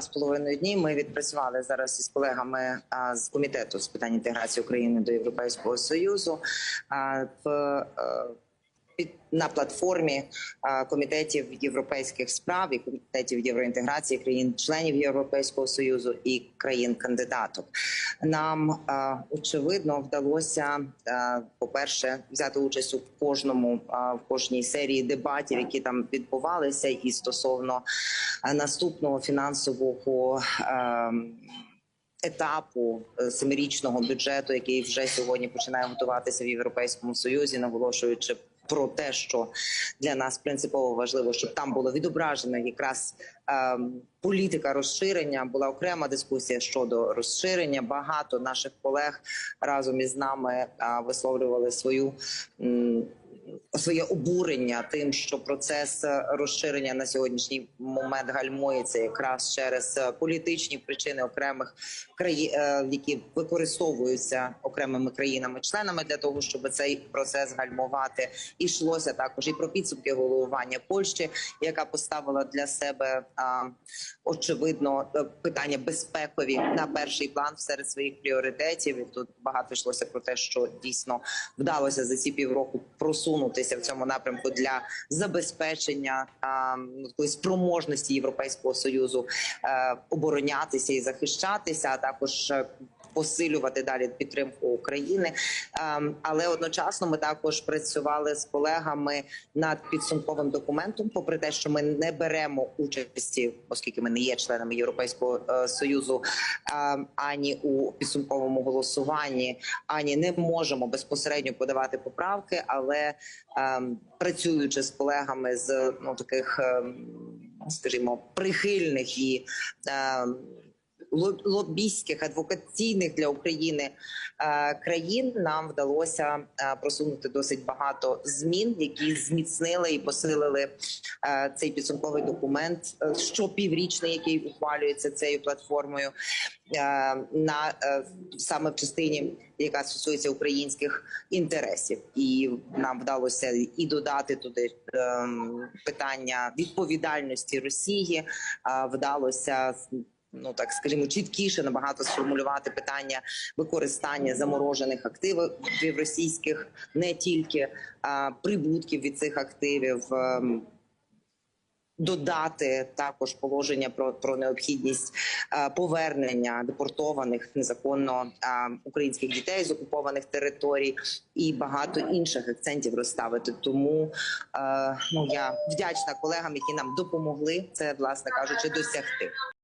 з половиною дні ми відпрацювали зараз із колегами з комітету з питань інтеграції України до Європейського союзу. В е, на платформі комітетів європейських справ і комітетів євроінтеграції країн-членів Європейського союзу і країн-кандидаток. Нам очевидно вдалося, по-перше, взяти участь у кожному в кожній серії дебатів, які там відбувалися, і стосовно наступного фінансового. Етапу е, семирічного бюджету, який вже сьогодні починає готуватися в Європейському Союзі, наголошуючи про те, що для нас принципово важливо, щоб там було відображено якраз е, політика розширення. Була окрема дискусія щодо розширення. Багато наших колег разом із нами е, висловлювали свою. м, Своє обурення тим, що процес е, розширення на сьогоднішній момент гальмується якраз через е, політичні причини окремих країн, які використовуються окремими країнами-членами для того, щоб цей процес гальмувати. І йшлося також і про підсумки головування Польщі, яка поставила для себе очевидно е, питання безпекові на перший план серед своїх пріоритетів. І тут багато йшлося про те, що дійсно вдалося за ці півроку просунутися в цьому напрямку для забезпечення ну, такої спроможності Європейського союзу е, оборонятися і захищатися, а також е, посилювати далі підтримку України. Ем, Але одночасно ми також працювали з колегами над підсумковим документом. Попри те, що ми не беремо участі, оскільки ми не є членами Європейського е, союзу, ем, ані у підсумковому голосуванні, ані не можемо безпосередньо подавати поправки, але ем, працюючи з колегами з ну таких, скажімо, прихильних і лобістських адвокаційних для України е, країн нам вдалося е, просунути досить багато змін, які зміцнили і посилили е, цей підсумковий документ, щопіврічний, який ухвалюється цією платформою, на саме в частині, яка стосується українських інтересів, і нам вдалося і додати туди питання відповідальності Росії. вдалося ну так скажімо, чіткіше набагато сформулювати питання використання заморожених активів російських, не тільки а, прибутків від цих активів. ем, Додати також положення про, про необхідність е, повернення депортованих незаконно е, українських дітей з окупованих територій і багато інших акцентів розставити. Тому е, ну я вдячна колегам, які нам допомогли це, власне кажучи, досягти.